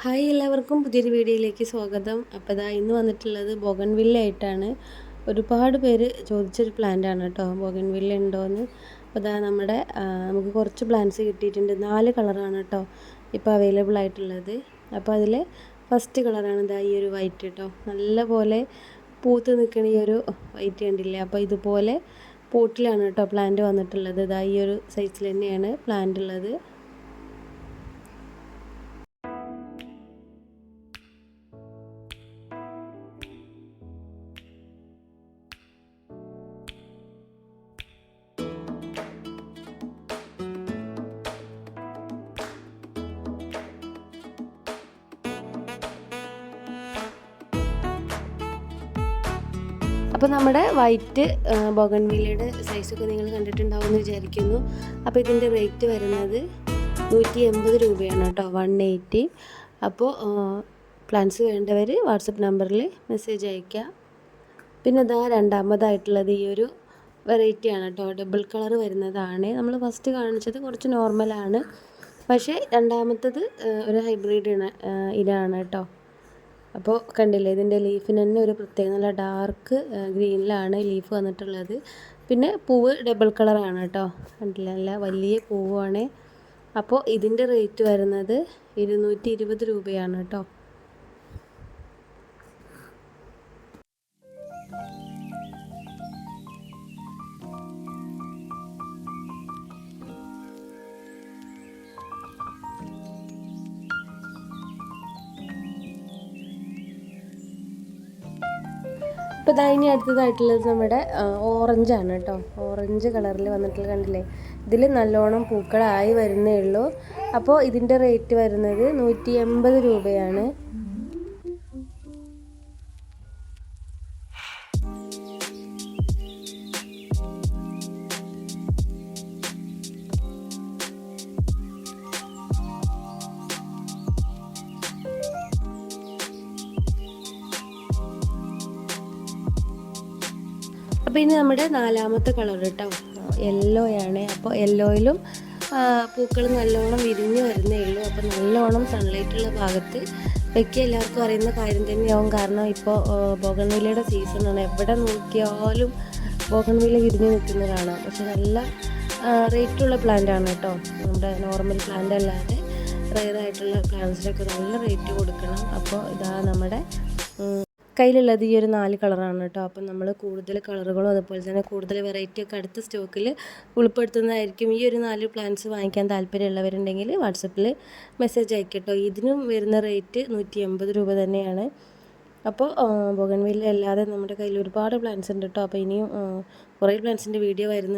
Hi എല്ലാവർക്കും പുതിയൊരു വീഡിയോയിലേക്ക് സ്വാഗതം. അപ്പോൾ ഇതാ ഇന്ന് വന്നിട്ടുള്ളത് ബോഗൻവില്ല ആയിട്ടാണ് ഒരുപാട് പേര് ചോദിച്ചൊരു പ്ലാന്റ് ആണ് കേട്ടോ ബോഗൻവില്ല ഉണ്ടോയെന്ന് അപ്പോൾ ഇതാ നമ്മുടെ നമുക്ക് കുറച്ച് പ്ലാന്റ്സ് കിട്ടിയിട്ടുണ്ട്. നാല് കളറാണ് കേട്ടോ ഇപ്പോൾ അവൈലബിൾ ആയിട്ടുള്ളത്. അപ്പോൾ അതിൽ ഫസ്റ്റ് കളറാണ് ഇതാ ഈ ഒരു വൈറ്റ് കേട്ടോ. നല്ല പോലെ പൂത്ത് നിൽക്കുന്ന ഈ ഒരു വൈറ്റ് കണ്ടില്ലേ? അപ്പോൾ ഇതുപോലെ പോട്ടിലാണ് കേട്ടോ പ്ലാന്റ് വന്നിട്ടുള്ളത്. ഇതാ ഈ ഒരു സൈസിൽ തന്നെയാണ് പ്ലാന്റ് ഉള്ളത്. അപ്പോൾ നമ്മുടെ വൈറ്റ് ബൊഗൺവില്ലയുടെ സൈസൊക്കെ നിങ്ങൾ കണ്ടിട്ടുണ്ടാവും എന്ന് വിചാരിക്കുന്നു. അപ്പോൾ ഇതിന്റെ റേറ്റ് വരുന്നത് നൂറ്റി എൺപത് രൂപയാണ് കേട്ടോ വൺ എയ്റ്റി അപ്പോൾ പ്ലാൻസ് വേണ്ടവർ വാട്സപ്പ് നമ്പറിൽ മെസ്സേജ് അയയ്ക്കുക പിന്നെ ഇതാ രണ്ടാമതായിട്ടുള്ളത് ഈ ഒരു വെറൈറ്റിയാണ് കേട്ടോ ഡബിൾ കളർ വരുന്നതാണ്. നമ്മൾ ഫസ്റ്റ് കാണിച്ചത് കുറച്ച് നോർമലാണ് പക്ഷേ രണ്ടാമത്തത് ഒരു ഹൈബ്രിഡ് ഇനാണ് കേട്ടോ. അപ്പോൾ കണ്ടില്ലേ ഇതിന്റെ ലീഫിന് തന്നെ ഒരു പ്രത്യേക നല്ല ഡാർക്ക് ഗ്രീനിലാണ് ലീഫ് വന്നിട്ടുള്ളത്. പിന്നെ പൂവ് ഡബിൾ കളറാണ് കേട്ടോ. കണ്ടില്ല നല്ല വലിയ പൂവാണ്. അപ്പോൾ ഇതിന്റെ റേറ്റ് വരുന്നത് ഇരുന്നൂറ്റി ഇരുപത് രൂപയാണ് കേട്ടോ. ഇപ്പോൾ ഇതാ ഇനി അടുത്തതായിട്ടുള്ളത് നമ്മുടെ ഓറഞ്ച് ആണ് കേട്ടോ. ഓറഞ്ച് കളറിൽ വന്നിട്ടുള്ള കണ്ടില്ലേ? ഇതിൽ നല്ലോണം പൂക്കളായി വരുന്നേ ഉള്ളൂ. അപ്പോൾ ഇതിന്റെ റേറ്റ് വരുന്നത് നൂറ്റി എൺപത് രൂപയാണ്. അപ്പോൾ ഇനി നമ്മുടെ നാലാമത്തെ കളർ കേട്ടോ യെല്ലോ ആണ്. അപ്പോൾ യെല്ലോയിലും പൂക്കൾ നല്ലോണം വിരിഞ്ഞ് വരുന്നേ ഉള്ളൂ. അപ്പോൾ നല്ലോണം സൺലൈറ്റുള്ള ഭാഗത്ത് വെക്കുക. എല്ലാവർക്കും അറിയുന്ന കാര്യം തന്നെയാവും. കാരണം ഇപ്പോൾ ബോഗൺവില്ലയുടെ സീസണാണ് എവിടെ നോക്കിയാലും ബോഗൺവില്ല വിരിഞ്ഞ് നിൽക്കുന്ന കാണാം പക്ഷെ നല്ല റേറ്റുള്ള പ്ലാന്റ് ആണ് കേട്ടോ നമ്മുടെ നോർമൽ പ്ലാന്റ് അല്ലാതെ റയറായിട്ടുള്ള പ്ലാന്റ്സിനൊക്കെ നല്ല റേറ്റ് കൊടുക്കണം. അപ്പോൾ ഇതാ നമ്മുടെ കയ്യിലുള്ളത് ഈ ഒരു നാല് കളറാണ് കേട്ടോ. അപ്പം നമ്മൾ കൂടുതൽ കളറുകളും അതുപോലെ തന്നെ കൂടുതൽ വെറൈറ്റി ഒക്കെ അടുത്ത സ്റ്റോക്കിൽ ഉൾപ്പെടുത്തുന്നതായിരിക്കും. ഈ ഒരു നാല് പ്ലാന്റ്സ് വാങ്ങിക്കാൻ താല്പര്യമുള്ളവരുണ്ടെങ്കിൽ വാട്സപ്പിൽ മെസ്സേജ് അയക്കട്ടോ ഇതിനും വരുന്ന റേറ്റ് നൂറ്റി എൺപത് രൂപ തന്നെയാണ്. അപ്പോൾ ബോഗൻവില്ല അല്ലാതെ നമ്മുടെ കയ്യിൽ ഒരുപാട് പ്ലാന്റ്സ് ഉണ്ട് കേട്ടോ. അപ്പോൾ ഇനിയും കുറേ പ്ലാന്റ്സിന്റെ വീഡിയോ വരുന്നുണ്ട്.